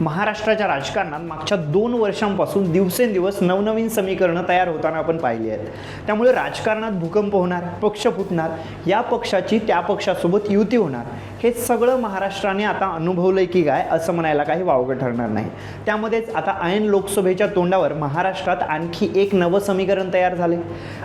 महाराष्ट्राच्या राजकारणात मागच्या दोन वर्षांपासून दिवसेंदिवस नवनवीन समीकरणं तयार होताना आपण पाहिली आहेत. त्यामुळे राजकारणात भूकंप होणार पक्ष फुटणार या पक्षाची त्या पक्षासोबत युती होणार. हे सगळं महाराष्ट्राने आता अनुभवलं आहे की काय असं म्हणायला काही वावगं ठरणार नाही. त्यामध्येच आता ऐन लोकसभेच्या तोंडावर महाराष्ट्रात आणखी एक नवं समीकरण तयार झाले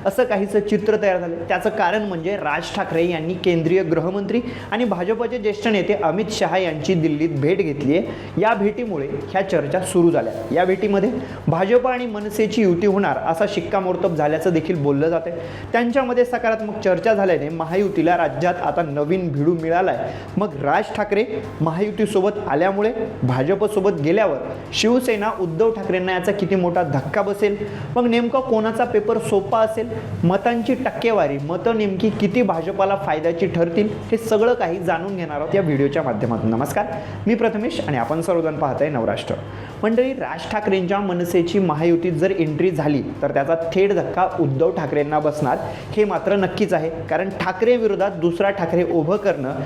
असं काहीचं चित्र तयार झालं त्याचं कारण म्हणजे राज ठाकरे यांनी केंद्रीय गृहमंत्री आणि भाजपचे ज्येष्ठ नेते अमित शहा यांची दिल्लीत भेट घेतली आहे या भेटीमुळे ह्या चर्चा सुरू झाल्या. या भेटीमध्ये भाजप आणि मनसेची युती होणार असा शिक्कामोर्तब झाल्याचं देखील बोललं जाते त्यांच्यामध्ये सकारात्मक चर्चा झाल्याने महायुतीला राज्यात आता नवीन भिडू मिळालाय. मग राज ठाकरे महायुतीसोबत आल्यामुळे भाजपसोबत गेल्यावर शिवसेना उद्धव ठाकरेंना याचा किती मोठा धक्का बसेल? मग नेमका कोणाचा पेपर सोपा असेल? मतांची टक्केवारी मतं नेमकी किती भाजपाला फायद्याची ठरतील? हे सगळं काही जाणून घेणार आहोत या व्हिडिओच्या माध्यमातून. नमस्कार मी प्रथमेश आणि आपण सर्वजण पाहताय नवराष्ट्र. मंडळी राज ठाकरेंच्या मनसेची महायुतीत जर एंट्री झाली तर त्याचा थेट धक्का उद्धव ठाकरेंना बसणार हे मात्र नक्कीच आहे. कारण ठाकरे विरोधात दुसरा ठाकरे उभं करणं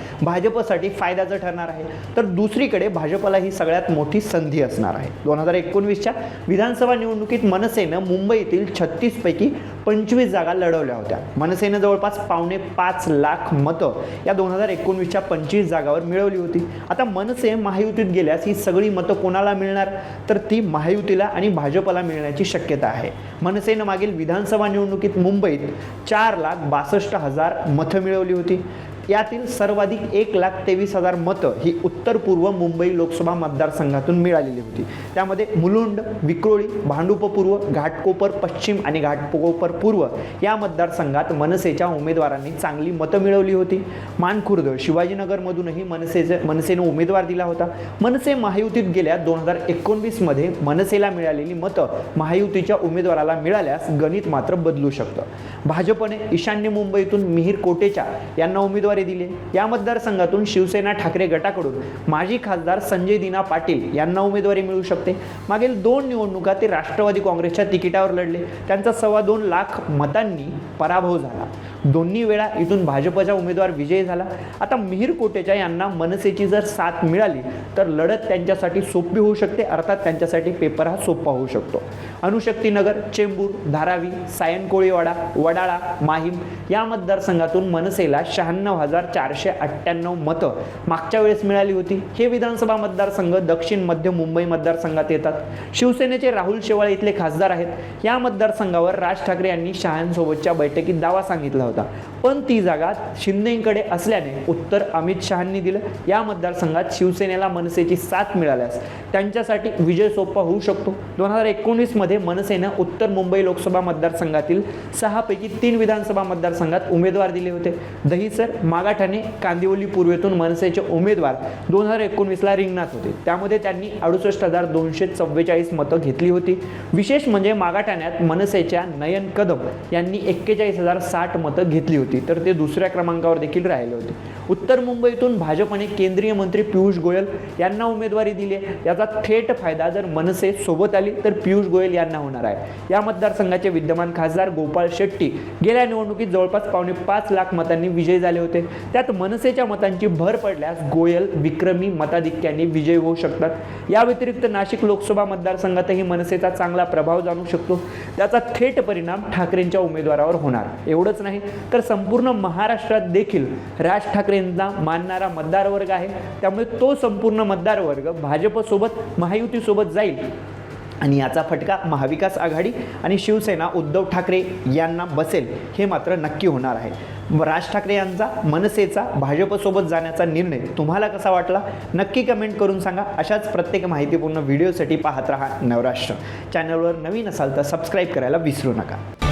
भाजपसाठी फायद्याचं ठरणार आहे. तर दुसरीकडे भाजपला ही सगळ्यात मोठी संधी असणार आहे. दोन हजार एकोणवीसच्या विधानसभा निवडणुकीत मनसेनं मुंबईतील छत्तीसपैकी पंचवीस जागा लढवल्या होत्या. मनसेनं जवळपास पावणे पाच लाख मतं या दोन हजार एकोणवीसच्या पंचवीस जागावर मिळवली होती. आता मनसे महायुतीत गेल्यास ही सगळी मतं कोणाला मिळणार? तर ती महायुतीला आणि भाजपला मिळण्याची शक्यता आहे. मनसेनं मागील विधानसभा निवडणुकीत मुंबईत चार लाख बासष्ट हजार मतं मिळवली होती. यातील सर्वाधिक एक लाख तेवीस हजार मतं ही उत्तर पूर्व मुंबई लोकसभा मतदारसंघातून मिळालेली होती. त्यामध्ये मुलुंड विक्रोळी भांडुप पूर्व घाटकोपर पश्चिम आणि घाटकोपर पूर्व या मतदारसंघात मनसेच्या उमेदवारांनी चांगली मतं मिळवली होती. मानखुर्द शिवाजीनगरमधूनही मनसेचे मनसेने उमेदवार दिला होता. मनसे महायुतीत गेल्या दोन हजार एकोणवीसमध्ये मनसेला मिळालेली मतं महायुतीच्या उमेदवाराला मिळाल्यास गणित मात्र बदलू शकतं. भाजपने ईशान्य मुंबईतून मिहीर कोटेचा यांना उमेदवारी दिली. या मतदारसंघातून शिवसेना ठाकरे गटाकडून माजी खासदार संजय दिना पाटील यांना उमेदवारी मिळू शकते. मागील दोन निवडणुका ते राष्ट्रवादी काँग्रेसच्या तिकिटावर लढले. त्यांचा सव्वा दोन लाख मतांनी पराभव झाला. दोन्ही वेळा इथून भाजपचा उमेदवार विजयी झाला. आता मिहीर कोटेचा यांना मनसेची जर साथ मिळाली तर लढत त्यांच्यासाठी सोपी होऊ शकते अर्थात त्यांच्यासाठी पेपर हा सोपा होऊ शकतो. अणुशक्तीनगर चेंबूर धारावी सायनकोळीवाडा वडाळा माहीम या मतदारसंघातून मनसेला शहाण्णव हजार चारशे अठ्ठ्याण्णव मतं मागच्या वेळेस मिळाली होती. हे विधानसभा मतदारसंघ दक्षिण मध्य मुंबई मतदारसंघात येतात. शिवसेनेचे राहुल शेवाळे इथले खासदार आहेत. या मतदारसंघावर राज ठाकरे यांनी शहांसोबतच्या बैठकीत दावा सांगितला होता. पण ती जागा शिंदेकडे असल्याने उत्तर अमित शहांनी दिलं. या मतदारसंघात शिवसेनेला मनसेची साथ मिळाल्यास त्यांच्यासाठी विजय सोपा होऊ शकतो. दोन हजार एकोणीसमध्ये मनसेनं उत्तर मुंबई लोकसभा मतदारसंघातील सहापैकी तीन विधानसभा मतदारसंघात उमेदवार दिले होते. दहीसर मागाठाणे कांदिवली पूर्वेतून मनसेचे उमेदवार दोन हजार एकोणवीसला रिंगणात होते. त्यामध्ये त्यांनी अडुसष्ट हजार दोनशे चव्वेचाळीस मतं घेतली होती. विशेष म्हणजे मागाठाण्यात मनसेच्या नयन कदम यांनी एक्केचाळीस हजार साठ मतं घेतली होती तर ते दुसऱ्या क्रमांकावर देखील राहिले होते. उत्तर मुंबईतून भाजपने केंद्रीय मंत्री पियुष गोयल यांना उमेदवारी दिली आहे. याचा थेट फायदा जर मनसे सोबत आली तर पियुष गोयल यांना होणार आहे. या मतदारसंघाचे विद्यमान खासदार गोपाळ शेट्टी गेल्या निवडणुकीत जवळपास पावणे पाच लाख मतांनी विजयी झाले होते. त्यात मनसेच्या मतांची भर पडल्यास गोयल विक्रमी मताधिक्याने विजयी होऊ शकतात. या व्यतिरिक्त नाशिक लोकसभा मतदारसंघातही मनसेचा चांगला प्रभाव जाणू शकतो. त्याचा थेट परिणाम ठाकरेंच्या उमेदवारावर होणार. एवढंच नाही तर संपूर्ण महाराष्ट्रात देखील राज ठाकरेंना मानणारा मतदार वर्ग आहे. त्यामुळे तो संपूर्ण मतदार वर्ग भाजपसोबत महायुतीसोबत जाईल. आणि याचा फटका महाविकास आघाडी आणि शिवसेना उद्धव ठाकरे यांना बसेल हे मात्र नक्की होणार आहे. राज ठाकरे यांचा मनसेचा भाजपसोबत जाण्याचा निर्णय तुम्हाला कसा वाटला? नक्की कमेंट करून सांगा. अशाच प्रत्येक माहितीपूर्ण व्हिडिओसाठी पाहत राहा नवराष्ट्र. चॅनलवर नवीन असाल तर सबस्क्राईब करायला विसरू नका.